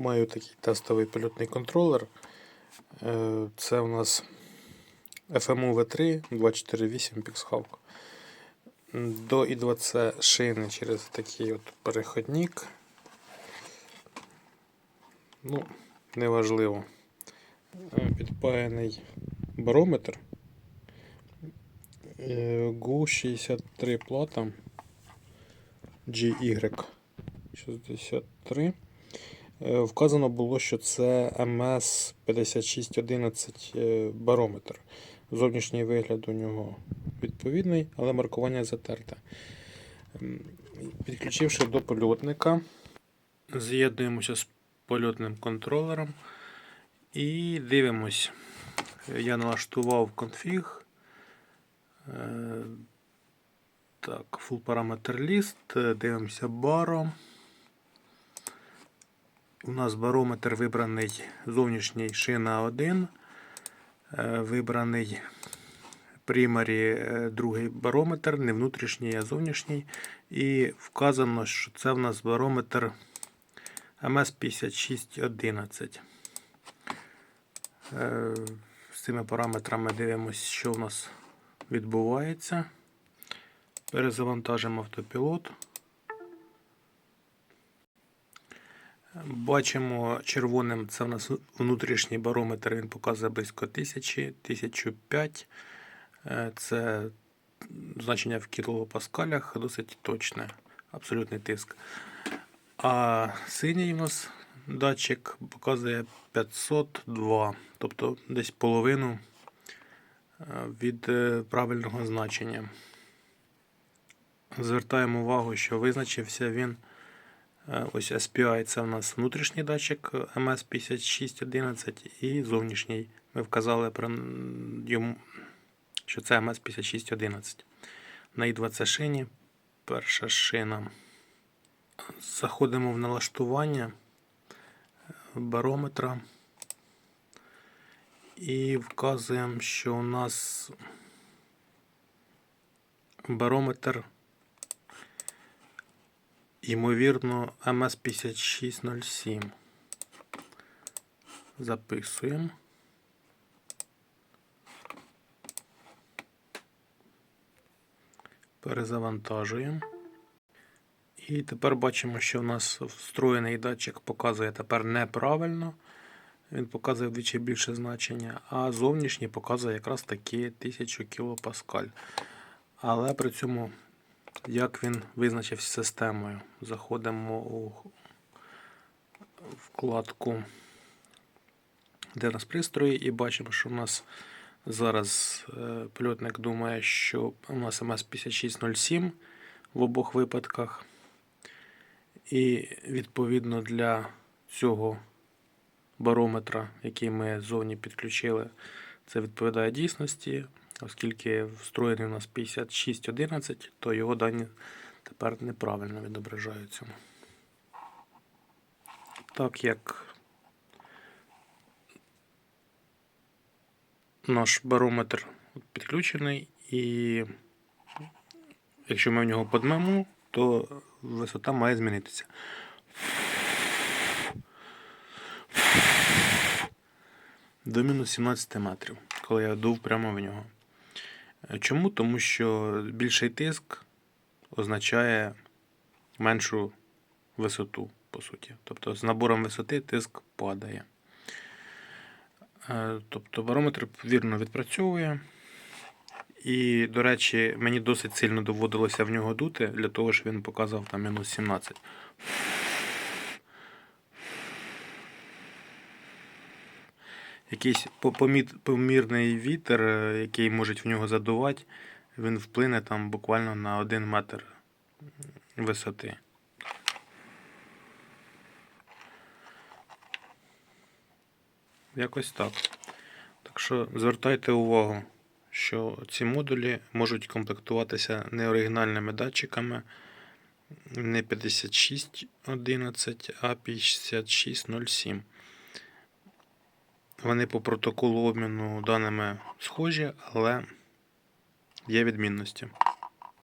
Маю такий тестовий польотний контролер. Е, Це у нас FMU V3 248 PixHawk. До I2C шини через такий от переходник. Ну, неважливо. Е, Підпаяний барометр. Е, GU63 плата GY63. Е, Вказано було, що це МС 5611 е, барометр. Зовнішній вигляд у нього відповідний, але маркування затерте. Підключивши до польотника, з'єднуємося з польотним контролером і дивимось. Я налаштував конфіг. Е, Так, full parameter list. Е, Дивимося баро. У нас барометр вибраний зовнішній шина 1. е, Вибраний примарі е, другий барометр, не внутрішній, а зовнішній. І вказано, що це в нас барометр МС5611. Е, З цими параметрами дивимося, що в нас відбувається. Перезавантажимо автопілот. Бачимо червоним, це в нас внутрішній барометр, він показує близько 1000, 1005. Е, Це значення в кілопаскалях досить точне, абсолютний тиск. А синій у нас датчик показує 502, тобто десь половину е, від е, правильного значення. Звертаємо увагу, що визначився він. Е, Ось SPI це у нас внутрішній датчик MS5611 і зовнішній. Ми вказали про йому, що це MS5611. На I2C шині перша шина. Заходимо в налаштування барометра і вказуємо, що у нас барометр ймовірно МС5607. Записуємо. Перезавантажуємо. І тепер бачимо, що в нас встроєний датчик показує тепер неправильно. Він показує вдвічі більше значення, а зовнішній показує якраз таки 1000 кПа. Але при цьому, як він визначився системою, заходимо у вкладку, де у нас пристрої, і бачимо, що в нас зараз е, польотник думає, що у нас МС5607 в обох випадках. І відповідно для цього барометра, який ми ззовні підключили, це відповідає дійсності. Оскільки встроєний у нас 5611, то його дані тепер неправильно відображаються. Так як наш барометр підключений, і якщо ми в нього подмемо, то висота має змінитися. До мінус 17 метрів, коли я дув прямо в нього. Чому? Тому що більший тиск означає меншу висоту, по суті. Тобто з набором висоти тиск падає. Е, Тобто барометр вірно відпрацьовує. І, до речі, мені досить сильно доводилося в нього дути, для того, щоб він показав там мінус 17. Якийсь по- помірний вітер, е, який можуть в нього задувати, він вплине там буквально на 1 метр висоти. Якось так. Так що звертайте увагу, що ці модулі можуть комплектуватися не оригінальними датчиками, не 5611, а 5607. Вони по протоколу обміну даними схожі, але є відмінності.